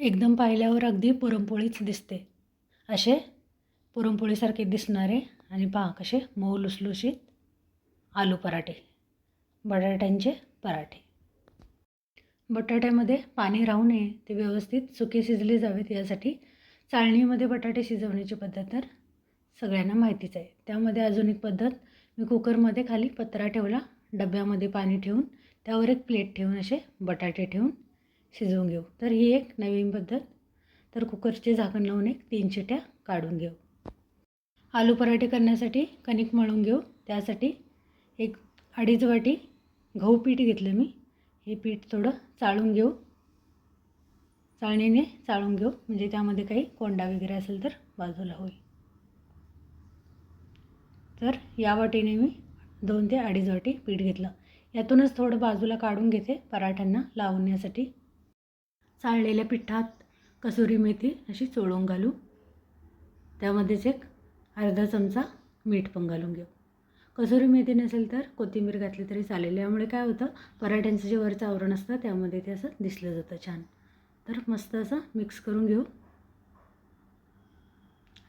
एकदम पाहिल्यावर अगदी पुरणपोळीच दिसते. असे पुरणपोळीसारखे दिसणारे आणि पहा कसे मऊ लुसलुशीत आलू पराठे बटाट्यांचे पराठे. बटाट्यामध्ये पाणी राहू नये ते व्यवस्थित सुके शिजले जावेत यासाठी चाळणीमध्ये बटाटे शिजवण्याची पद्धत तर सगळ्यांना माहितीच आहे. त्यामध्ये अजून एक पद्धत मी कुकरमध्ये खाली पत्रा ठेवला डब्यामध्ये पाणी ठेवून त्यावर एक प्लेट ठेवून असे बटाटे ठेवून शिजवून घेऊ. तर ही एक नवीन पद्धत. तर कुकरचे झाकण लावून एक तीन चिट्या काढून घेऊ. आलू पराठे करण्यासाठी कणिक मळून घेऊ. त्यासाठी एक अडीच वाटी गहू पीठ घेतलं मी. हे पीठ थोडं चाळून घेऊ. चाळणीने चाळून घेऊ. म्हणजे त्यामध्ये काही कोंडा वगैरे असेल तर बाजूला होईल. तर या वाटीने मी दोन ते अडीच वाटी पीठ घेतलं. यातूनच थोडं बाजूला काढून घेते पराठ्यांना लावण्यासाठी. चाळलेल्या पिठात कसुरी मेथी अशी चोळून घालू. त्यामध्येच एक अर्धा चमचा मीठ पण घालून घेऊ. कसुरी मेथी नसेल तर कोथिंबीर घातली तरी चालेल. यामुळे काय होतं? पराठ्यांचं जे वरचं आवरण असतं त्यामध्ये ते असं दिसलं जातं छान. तर मस्त असं मिक्स करून घेऊ.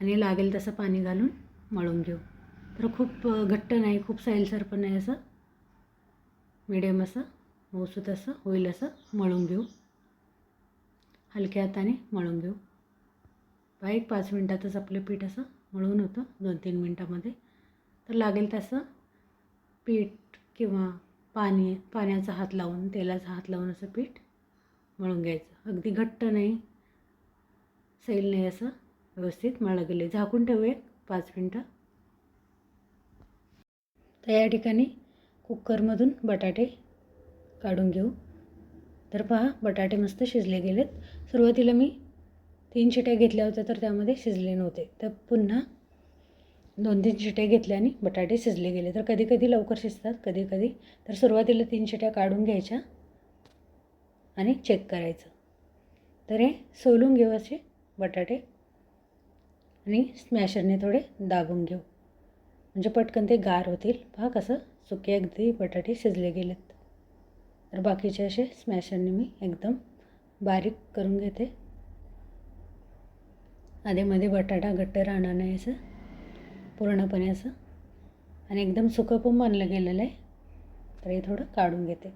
आणि लागेल तसं पाणी घालून मळून घेऊ. तर खूप घट्ट नाही खूप सैलसर पण नाही असं. मिडियम असं मऊसूत असं होईल असं मळून घेऊ. हलक्या हाताने मळून घेऊ. पहा एक पाच मिनटातच आपलं पीठ असं मळून होतं दोन तीन मिनटामध्ये. तर लागेल तसं पीठ किंवा पाणी पाण्याचा हात लावून तेलाचा हात लावून असं पीठ मळून घ्यायचं. अगदी घट्ट नाही. सैल नाही असं व्यवस्थित मळलं गेले झाकून ठेवू एक पाच मिनटं. तर या ठिकाणी कुकरमधून बटाटे काढून घेऊ. तर पहा बटाटे मस्त शिजले गेलेत. सुरुवातीला मी तीन शिट्या घेतल्या होत्या तर त्यामध्ये शिजले नव्हते. तर पुन्हा दोन तीन शिट्या घेतल्याने बटाटे शिजले गेले. तर कधी कधी लवकर शिजतात कधी कधी. तर सुरुवातीला तीन शिट्या काढून घ्यायच्या आणि चेक करायचं. तर हे सोलून घेऊ असे बटाटे आणि स्मॅशरने थोडे दाबून घेऊ. म्हणजे पटकन ते गार होतील. पहा कसं सुके अगदी बटाटे शिजले गेलेत. तर बाकीचे असे स्मॅशरने मी एकदम बारीक करून घेते. आधीमध्ये बटाटा घट्ट राहणार नाही असं. पूर्णपणे असं. आणि एकदम सुकं पण बनलं गेलेलं आहे. तर हे थोडं काढून घेते.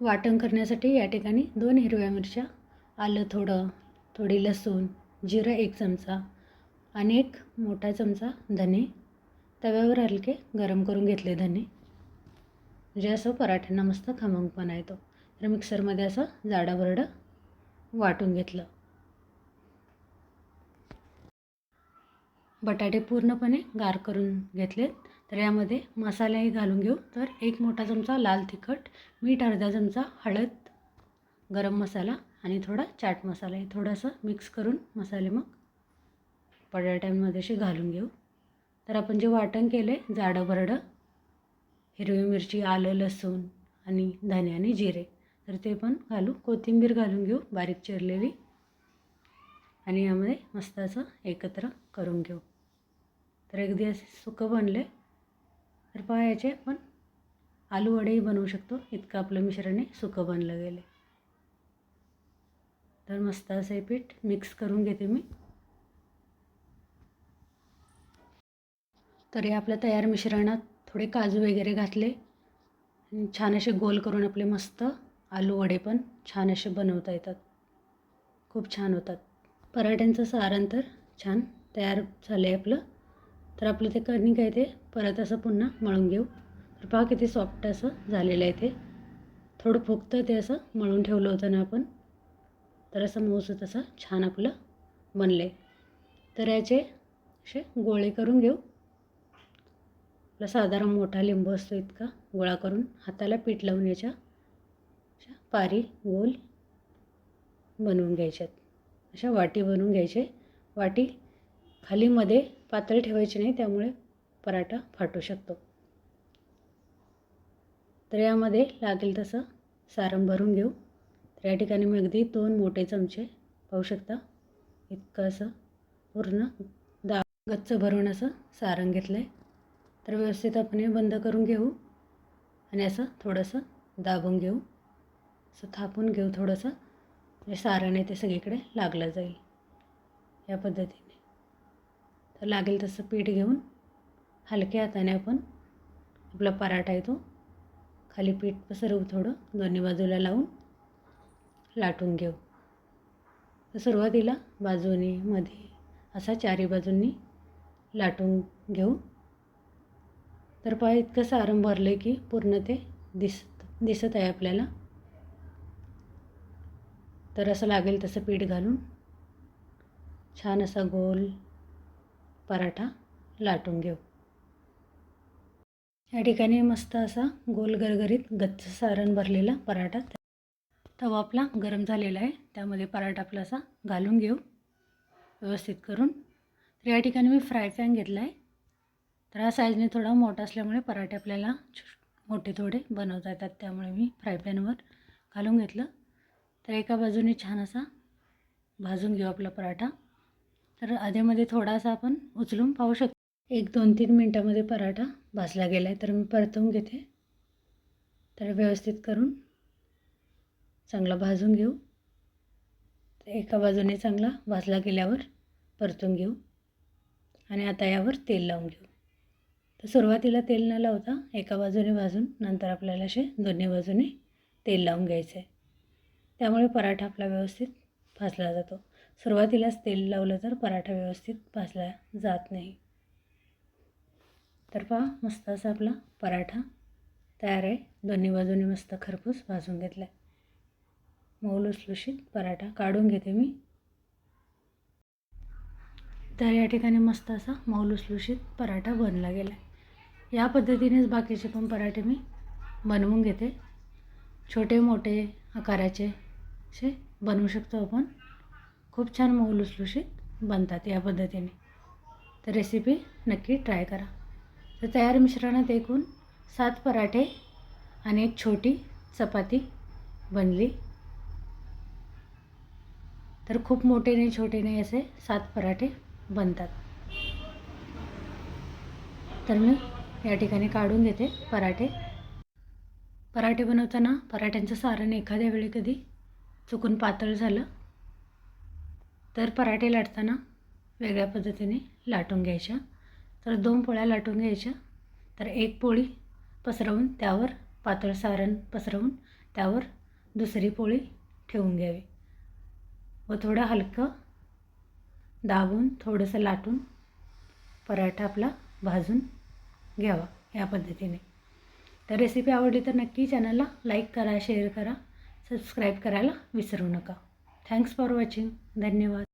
वाटण करण्यासाठी या ठिकाणी दोन हिरव्या मिरच्या आलं थोडं थोडी लसूण जिरं एक चमचा आणि एक मोठा चमचा धने. तव्यावर हलके गरम करून घेतले धने. म्हणजे असं पराठ्यांना मस्त खमंगपणा येतो. तर मिक्सरमध्ये असं जाडाबरडं वाटून घेतलं. बटाटे पूर्णपणे गार करून घेतलेत. तर यामध्ये मसालेही घालून घेऊ. तर एक मोठा चमचा लाल तिखट मीठ अर्धा चमचा हळद गरम मसाला आणि थोडा चाट मसाला. हे थोडंसं मिक्स करून मसाले मग बटाट्यांमध्ये असे घालून घेऊ. तर आपण जे वाटण केलं आहे जाडं बरडं हिरवी मिरची आलं लसूण आणि धने आणि जिरे. तर ते पण घालू. कोथिंबीर घालून घेऊ बारीक चिरलेली. आणि यामध्ये मस्त असं एकत्र करून घेऊ. तर अगदी असे सुकं बनले. तर पहा याचे पण आलू वडेही बनवू शकतो. इतकं आपलं मिश्रण सुकं बनलं गेलं. तर मस्त असं हे पीठ मिक्स करून घेते मी. तर हे आपल्या तयार मिश्रणात थोडे काजू वगैरे घातले. छान असे गोल करून आपले मस्त आलू वडे पण छान असे बनवता येतात. खूप छान होतात. पराठ्यांचं सारण तर छान तयार झालं आहे आपलं. तर आपलं ते कणिक आहे ते परत असं पुन्हा मळून घेऊ. तर पहा किती सॉफ्ट असं झालेलं आहे ते. थोडं फुगतं ते असं मळून ठेवलं होतं ना आपण. तर असं मऊसूत असं छान आपलं बनलं आहे तर याचे असे गोळे करून घेऊ. आपला साधारण मोठा लिंबू असतो इतका गोळा करून हाताला पीठ लावून याच्या. अशा पारी गोल बनवून घ्यायच्यात. अशा वाटी बनवून घ्यायचे. वाटी खाली मध्ये पातळ ठेवायची नाही त्यामुळे पराठा फाटू शकतो. तर यामध्ये लागेल तसं सारण भरून घेऊ. तर या ठिकाणी मी अगदी दोन मोठे चमचे पाहू शकता. इतकं असं पूर्ण दा गच्च भरून असं सारण घेतलं आहे तर व्यवस्थित आपण हे बंद करून घेऊ आणि असं थोडंसं दाबून घेऊ. असं थापून घेऊ थोडंसं म्हणजे सारण आहे ते सगळीकडे लागलं जाईल या पद्धतीने. तर लागेल तसं पीठ घेऊन हलक्या हाताने आपण आपला पराठा आहे तो खाली पीठ पसरवू थोडं दोन्ही बाजूला लावून लाटून घेऊ. तर सुरुवातीला बाजूने मध्ये असा चारी बाजूंनी लाटून घेऊ. तर पहा इतकं सारण भरलं आहे की पूर्ण ते दिसत दिसत आहे आपल्याला. तर असं लागेल तसं पीठ घालून छान असा गोल पराठा लाटून घेऊ. या ठिकाणी मस्त असा गोल गरगरीत गच्च सारण भरलेला पराठा तवा आपला गरम झालेला आहे. त्यामध्ये पराठा आपला असा घालून घेऊ. व्यवस्थित करून. तर या ठिकाणी मी फ्राय पॅन घेतला आहे तर हा साईजने थोडा मोठा असल्यामुळे पराठे आपल्याला मोठे थोडे बनवता येतात. त्यामुळे मी फ्राय पॅनवर घालून घेतलं. तर एका बाजूने छान असा भाजून घेऊ आपला पराठा. तर आधीमध्ये थोडासा आपण उचलून पाहू शकतो. एक दोन तीन मिनटामध्ये पराठा भाजला गेला आहे तर मी परतवून घेते. तर व्यवस्थित करून चांगला भाजून घेऊ. एका बाजूने चांगला भाजला गेल्यावर परतून घेऊ. आणि आता यावर तेल लावून घेऊ. तर सुरुवातीला तेल न लावता एका बाजूने भाजून नंतर आपल्याला असे दोन्ही बाजूने तेल लावून घ्यायचं आहे त्यामुळे पराठा आपला व्यवस्थित भाजला जातो. सुरुवातीलाच तेल लावलं तर पराठा व्यवस्थित भाजला जात नाही. तर पहा मस्त असा आपला पराठा तयार आहे. दोन्ही बाजूने मस्त खरपूस भाजून घेतला आहे मौल लुसलुशीत पराठा काढून घेते मी. तर या ठिकाणी मस्त असा मौल उचलुशीत पराठा बनला गेला आहे या पद्धतीनेच बाकीचे पण पराठे मी बनवून घेते. छोटे मोठे आकाराचे असे बनवू शकतो आपण. खूप छान मऊ लुसलुशीत बनतात या पद्धतीने. तर रेसिपी नक्की ट्राय करा. तर तयार मिश्रणात एकूण सात पराठे आणि एक छोटी चपाती बनली. तर खूप मोठे नाही छोटे नाही असे सात पराठे बनतात. तर मी या ठिकाणी काढून घेते पराठे. पराठे बनवताना पराठ्यांचं सारण एखाद्या वेळी कधी चुकून पातळ झालं. तर पराठे लाटताना वेगळ्या पद्धतीने लाटून घ्यायच्या. तर दोन पोळ्या लाटून घ्यायच्या. तर एक पोळी पसरवून त्यावर पातळ सारण पसरवून त्यावर दुसरी पोळी ठेवून घ्यावी. व थोडं हलकं दाबून थोडंसं लाटून पराठा आपला भाजून घ्यावा या पद्धतीने. तर रेसिपी आवडली तर नक्की चॅनलला लाईक करा शेअर करा. सबस्क्राईब करायला विसरू नका. थँक्स फॉर वॉचिंग धन्यवाद.